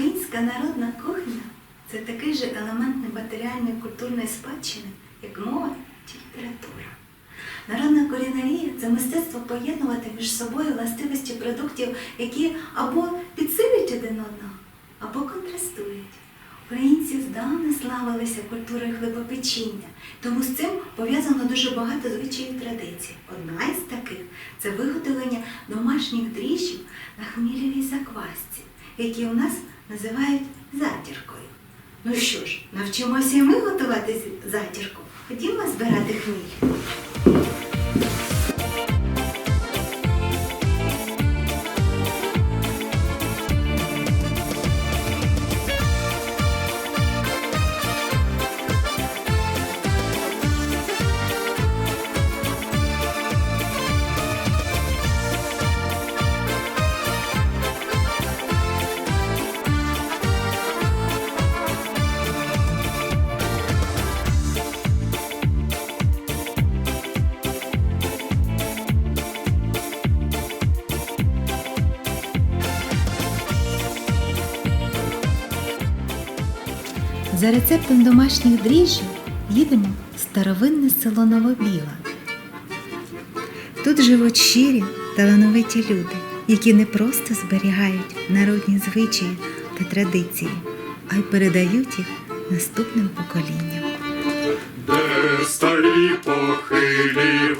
Українська народна кухня це такий же елемент нематеріальної культурної спадщини, як мова чи література. Народна кулінарія це мистецтво поєднувати між собою властивості продуктів, які або підсилюють один одного, або контрастують. Українці здавна славилися культурою хлебопечіння, тому з цим пов'язано дуже багато звичаїв традицій. Одна із таких це виготовлення домашніх дріжджів на хмілєвій заквасці, які у нас називають затіркою. Ну що ж, навчимося і ми готувати затірку. Ходімо збирати хміль. За рецептом домашніх дріжджів їдемо в старовинне село Новобіла. Тут живуть щирі, талановиті люди, які не просто зберігають народні звичаї та традиції, а й передають їх наступним поколінням. Де старі похилі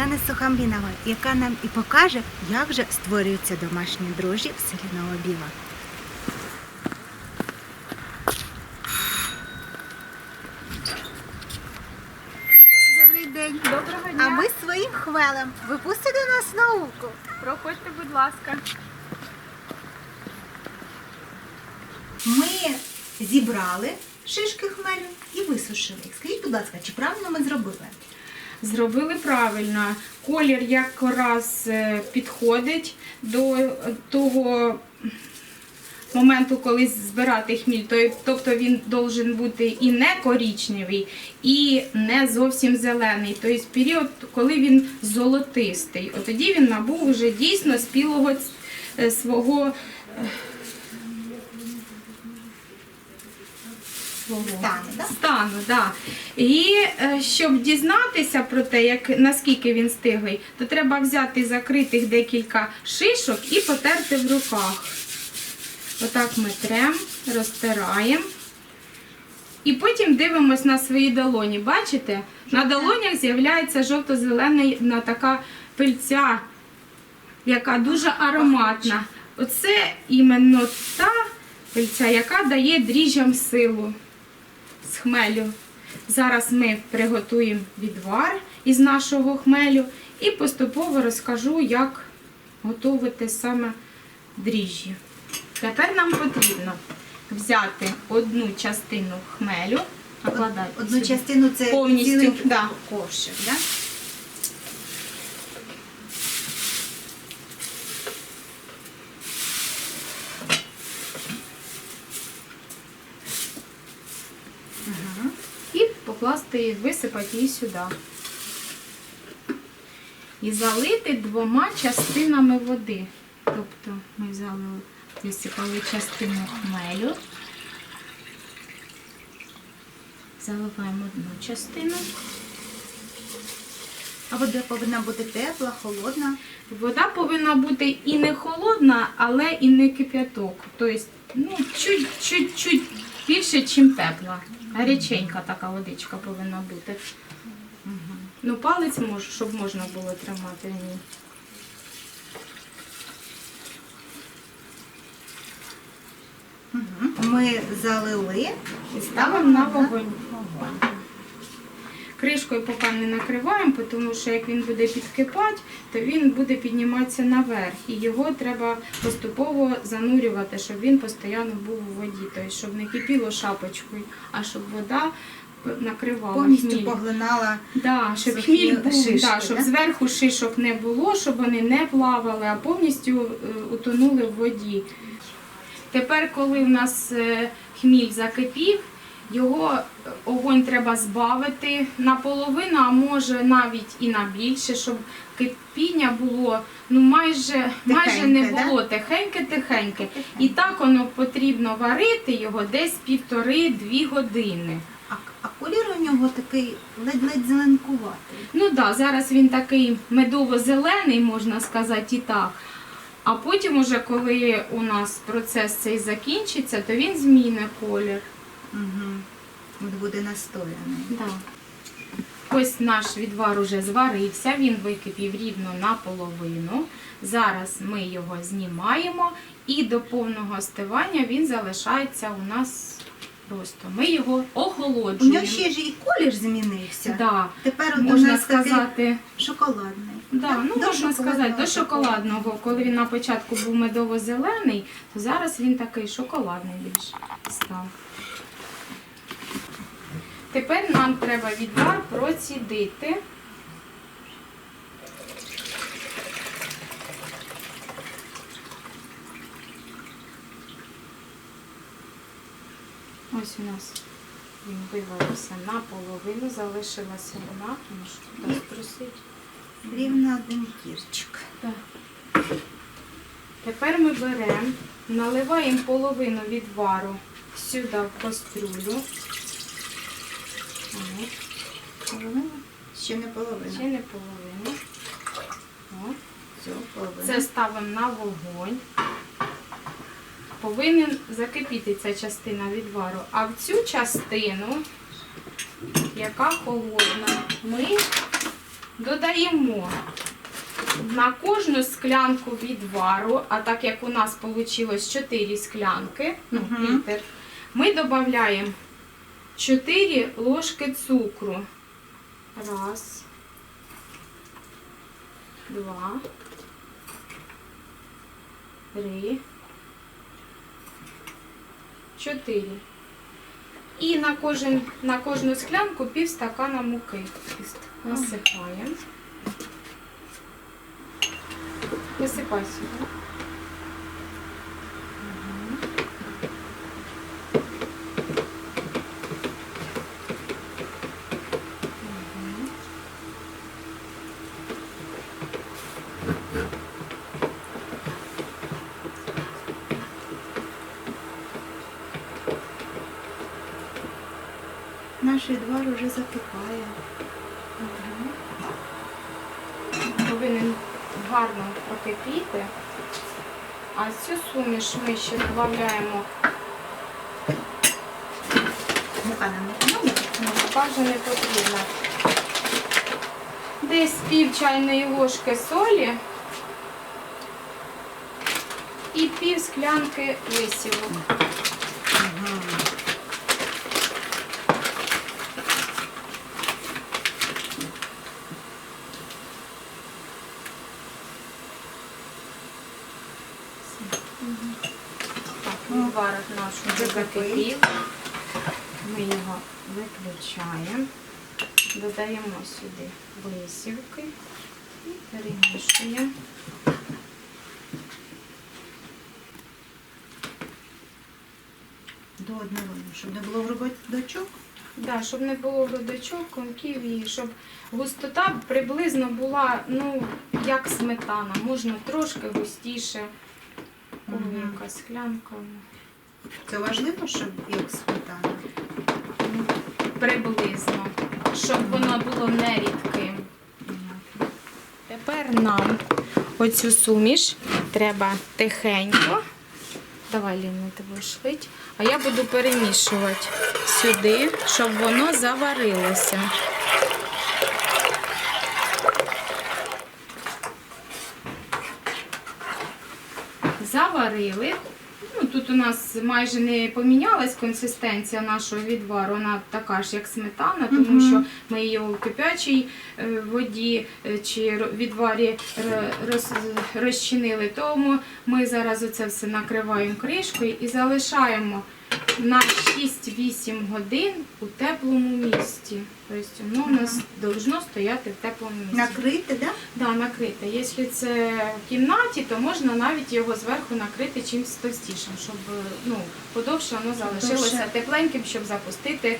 Олени Сухамлінової, яка нам і покаже, як же створюються домашні дрожжі в селі Новобіла. Добрий день. Доброго А дня. ви своїм хвелем ви пустите нас в науку. Проходьте, будь ласка. Ми зібрали шишки хмелю і висушили їх. Скажіть, будь ласка, чи правильно ми зробили? Зробили правильно. Колір якраз е, підходить до е, того моменту, коли збирати хміль. Тобто він должен бути і не корічневий, і не зовсім зелений. Тобто період, коли він золотистий. От тоді він набув вже дійсно спілого е, свого. Свого Стану, да? стану, да. І е, щоб дізнатися про те, як, наскільки він стиглий, то треба взяти закритих декілька шишок і потерти в руках. Отак ми трем, розтираємо. І потім дивимось на свої долоні. Бачите? На долонях з'являється жовто-зелена така пильця, яка дуже ароматна. Оце іменно та пильця, яка дає дріжджам силу з хмелю. Зараз ми приготуємо відвар із нашого хмелю і поступово розкажу, як готувати саме дріжджі. Тепер нам потрібно взяти одну частину хмелю, накладати Одну сюди. частину це Повністю, цілий да. ковшик, да? Ага. і покласти, висипати її сюди. І залити двома частинами води. Тобто ми взяли, висипали частину хмелю, заливаємо одну частину. А вода повинна бути тепла, холодна. Вода повинна бути і не холодна, але і не кип'яток. Тобто, ну, чуть-чуть більше, ніж тепла. Гаряченька така водичка повинна бути. Ну, палець можу, щоб можна було тримати. Ні. Ми залили І ставимо на вогонь. Кришкою поки не накриваємо, тому що як він буде підкипати, то він буде підніматися наверх. І його треба поступово занурювати, щоб він постійно був у воді. Тобто, щоб не кипіло шапочкою, а щоб вода накривала повністю хміль. поглинала. Да, щоб хміль був, шишки, да, щоб да? зверху шишок не було, щоб вони не плавали, а повністю е, утонули в воді. Тепер, коли в нас е, хміль закипів, його е, огонь треба збавити наполовину, а може навіть і на більше, щоб кипіння було ну майже, майже не було тихеньке-тихеньке. І так воно потрібно варити його десь півтори-дві години. А, а колір у нього такий ледь-ледь зеленкуватий. Ну так, да, зараз він такий медово-зелений, можна сказати, і так. А потім, уже коли у нас процес цей закінчиться, то він зміне колір. Угу. От буде настояний. Да. Ось наш відвар уже зварився, він википів рівно наполовину. Зараз ми його знімаємо і до повного остивання він залишається у нас просто. Ми його охолоджуємо. У нього ще ж і колір змінився. да. Тепер от у Можна нас сказати. шоколадний. Да, ну До можна сказати, до шоколадного. Коли він на початку був медово-зелений, то зараз він такий шоколадний більш став. Тепер нам треба відвар процідити. Ось у нас він виварився наполовину, залишилася вона, тому що туди струсить. Рівно один кірчик. Так. Тепер ми беремо, наливаємо половину відвару сюди в кастрюлю. Половина? Ще не половина. Ще не. Все, половина. Це ставимо на вогонь. Повинен закипіти ця частина відвару. А в цю частину, яка холодна, ми додаємо на кожну склянку відвару, а так як у нас вийшло 4 склянки, ну, літр, ми додаємо 4 ложки цукру. Раз, два, три, чотири. І на, кожен, на кожну склянку пів стакана муки. Насипаємо. Висипай сюди. Відвар уже закипає. повинен гарно прокипіти. А цю суміш ми ще додаємо, Мука нам не понадобиться? мука вже не потрібна. Десь пів чайної ложки солі і пів склянки висівок. Так, відварок наш вже закипів. Ми його виключаємо, додаємо сюди висівки і перемішуємо. До одного, щоб не було грудочок. Да, щоб не було грудочок, комків і щоб густота приблизно була, ну, як сметана. Можна трошки густіше. Мгм. яка склянка. Це важливо, щоб як. Ну, приблизно. Щоб воно було не рідким. Тепер нам оцю суміш треба тихенько Давай, Ліна, ти будеш. А я буду перемішувати сюди, щоб воно заварилося. Заварили. Тут у нас майже не помінялась консистенція нашого відвару, вона така ж, як сметана, тому що ми її у кипячій е, воді е, чи відварі розчинили. Тому ми зараз оце все накриваємо кришкою і залишаємо на 6-8 годин у теплому місці. Тобто воно у нас должно стояти в теплому місці. Накрити, да? Да, накрите. Якщо це в кімнаті, то можна навіть його зверху накрити чимось товстішим, щоб ну, подовше воно залишилося Довше. тепленьким, щоб запустити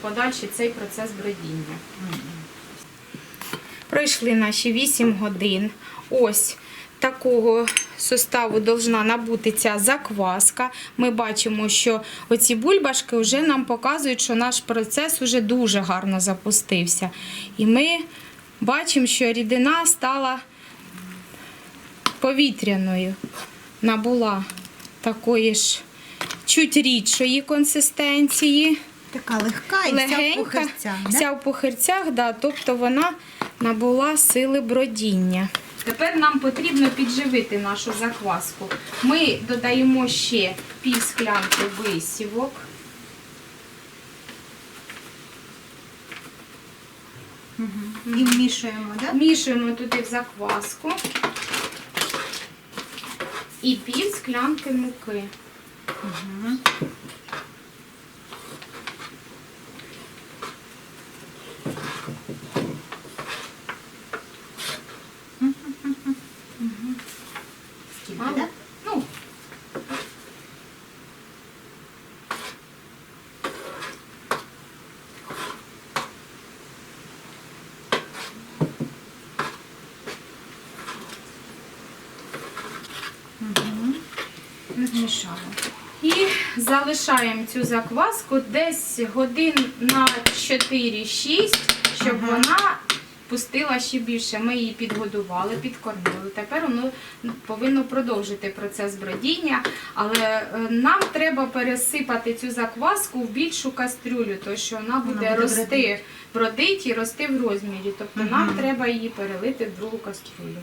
подальший цей процес бродіння. Пройшли наші 8 годин. Ось такого составу должна набути ця закваска. Ми бачимо, що оці бульбашки вже нам показують, що наш процес вже дуже гарно запустився. І ми бачимо, що рідина стала повітряною, набула такої ж чуть рідшої консистенції Така легка і вся в легенька, пухирцях, да? вся в пухирцях, да, тобто вона набула сили бродіння. Тепер нам потрібно підживити нашу закваску. Ми додаємо ще пів склянки висівок. І вмішуємо, да? Вмішуємо туди в закваску і пів склянки муки. Скільки, Змішали. І залишаємо цю закваску десь годин на 4-6, щоб Ага. вона пустила ще більше. Ми її підгодували, підкормили. Тепер воно повинно продовжити процес бродіння. Але е, нам треба пересипати цю закваску в більшу кастрюлю, тому що вона буде, буде рости, бродити. бродить і рости в розмірі. Тобто нам треба її перелити в другу кастрюлю.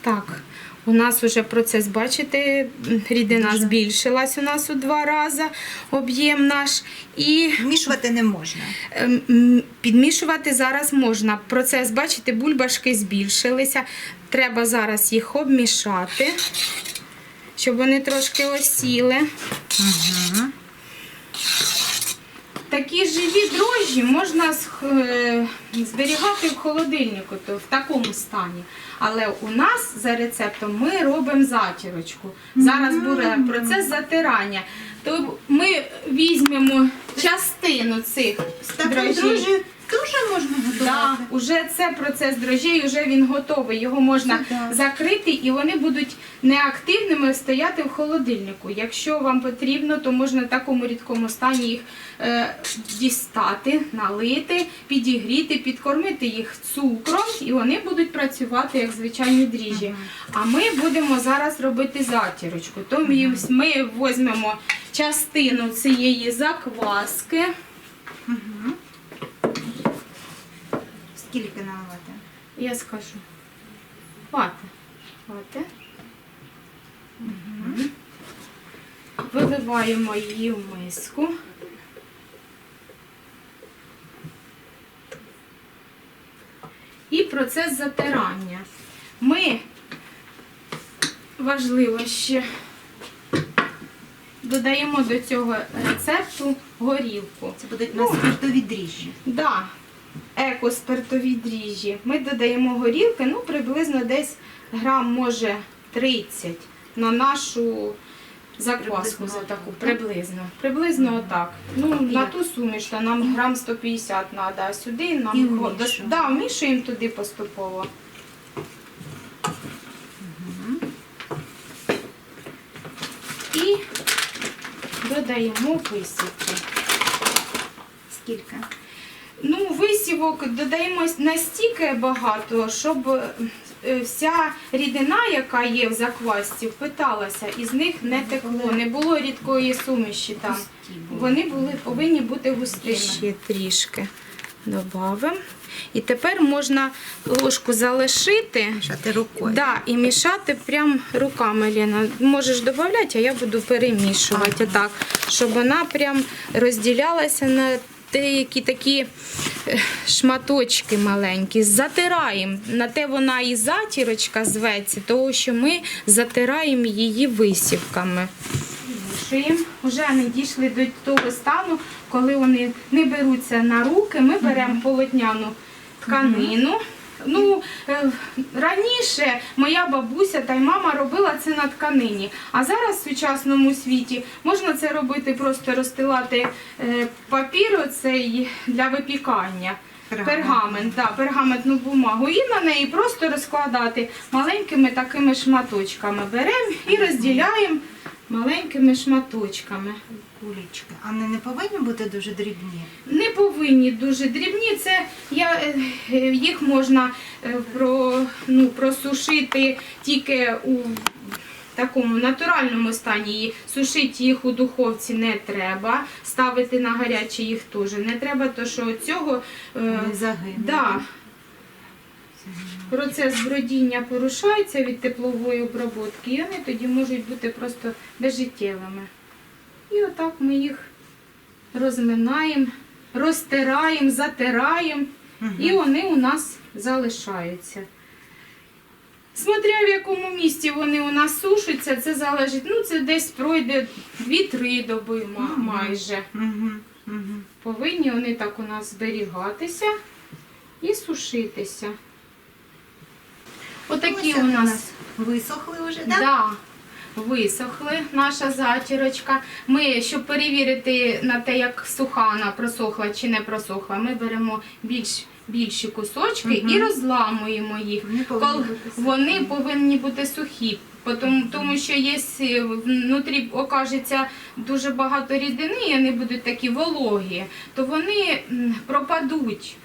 Так, у нас вже процес, бачите, рідина Дуже. збільшилась у нас у два рази, об'єм наш. І Вмішувати не можна. ем, підмішувати зараз можна. Процес, бачите, бульбашки збільшилися. Треба зараз їх обмішати, щоб вони трошки осіли. Такі живі дрожжі можна е, зберігати в холодильнику, то в такому стані. Але у нас за рецептом ми робимо затірочку. Зараз буде процес затирання. То ми візьмемо частину цих Так теж можна Да, готувати? уже це процес дрожжей, вже він готовий. Його можна Це так. закрити і вони будуть неактивними стояти в холодильнику. Якщо вам потрібно, то можна в такому рідкому стані їх е, дістати, налити, підігріти, підкормити їх цукром, і вони будуть працювати як звичайні дріжджі. А ми будемо зараз робити затірочку. Тому ми- ми візьмемо частину цієї закваски. Скільки наливати? Я скажу. Хвати. Хвати. Мгм. Виливаємо її в миску. І процес затирання. Ми важливо ще додаємо до цього рецепту горілку. Це будуть у нас спиртові дріжджі. Да, екоспиртові дріжджі. Ми додаємо горілки, ну приблизно десь грам, може 30 на нашу закваску за таку. так? Приблизно. Приблизно отак. Ну, на ту суміш, то нам грам 150 треба, а сюди нам вмішуємо. да, вмішуємо туди поступово. І додаємо висівки. Скільки? Ну, висівок додаємо настільки багато, щоб е, вся рідина, яка є в заквасці, впиталася, і з них не текло, не було рідкої суміші там. Вони були, повинні бути густими. Ще трішки додамо. І тепер можна ложку залишити. Мішати рукою. Да, і мішати прям руками, Лена. Можеш додати, а я буду перемішувати так, щоб вона прям розділялася на деякі такі е, шматочки маленькі. Затираємо. На те вона і затірочка зветься, тому що ми затираємо її висівками. Вже не дійшли до того стану, коли вони не беруться на руки. Ми беремо полотняну тканину. Ну, е, раніше моя бабуся та й мама робила це на тканині. А зараз в сучасному світі можна це робити, просто розстилати е, папір оцей для випікання. Пергамент. Пергамент, да, пергаментну бумагу. І на неї просто розкладати маленькими такими шматочками. Беремо і розділяємо маленькими шматочками. Кулічки. А вони не повинні бути дуже дрібні. Не повинні дуже дрібні. Це я, е, е, їх можна е, про, ну, просушити тільки у такому натуральному стані. І Сушити їх у духовці не треба. Ставити на гаряче їх теж не треба, то що цього Не загине. да, процес бродіння порушається від теплової обробки, і вони тоді можуть бути просто безжиттєвими. І отак ми їх розминаємо, розтираємо, затираємо, і вони у нас залишаються. Смотря в якому місці вони у нас сушаться, це залежить, ну це десь пройде 2-3 доби майже. Угу. Угу. Повинні вони так у нас зберігатися і сушитися. Отакі у нас висохли вже, да. так? висохли наша затірочка. Ми, щоб перевірити на те, як суха вона просохла чи не просохла, ми беремо більш, більші кусочки і розламуємо їх. Вони повинні Кол- бути сухі. Вони повинні бути сухі. Тому, тому що якщо внутрі окажеться дуже багато рідини, і вони будуть такі вологі, то вони м, пропадуть.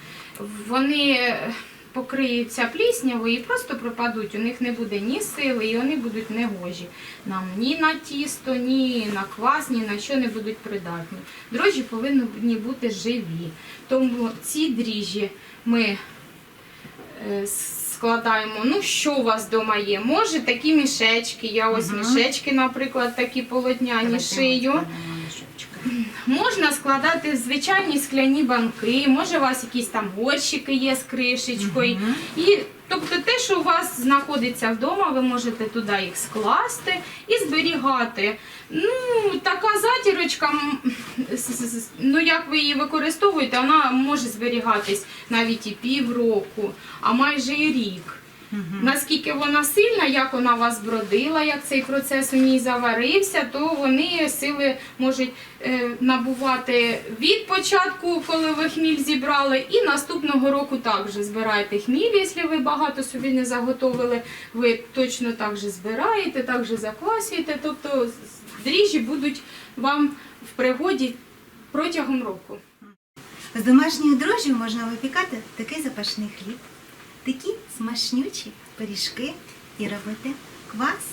Вони е, покриються пліснявою і просто пропадуть. У них не буде ні сили, і вони будуть негожі. Нам ні на тісто, ні на квас, ні на що не будуть придатні. Дрожжі повинні бути живі. Тому ці дріжджі ми е, складаємо. Ну, що у вас вдома є? Може такі мішечки. Я ось Мгм. мішечки, наприклад, такі полотняні шию. Можна складати в звичайні скляні банки, може у вас якісь там горщики є з кришечкою. Мгм. І тобто те, що у вас знаходиться вдома, ви можете туди їх скласти і зберігати. Ну, така затірочка, ну як ви її використовуєте, вона може зберігатись навіть і півроку, а майже і рік. Наскільки вона сильна, як вона вас бродила, як цей процес у ній заварився, то вони сили можуть е, набувати від початку, коли ви хміль зібрали, і наступного року також збираєте хміль, якщо ви багато собі не заготовили, ви точно так же збираєте, так же заквасюєте. Тобто дріжджі будуть вам в пригоді протягом року. З домашньої дрожжі можна випікати такий запашний хліб, такі смачнючі пиріжки і робити квас.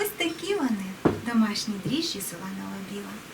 Ось такі вони, домашні дріжджі зеленого біла.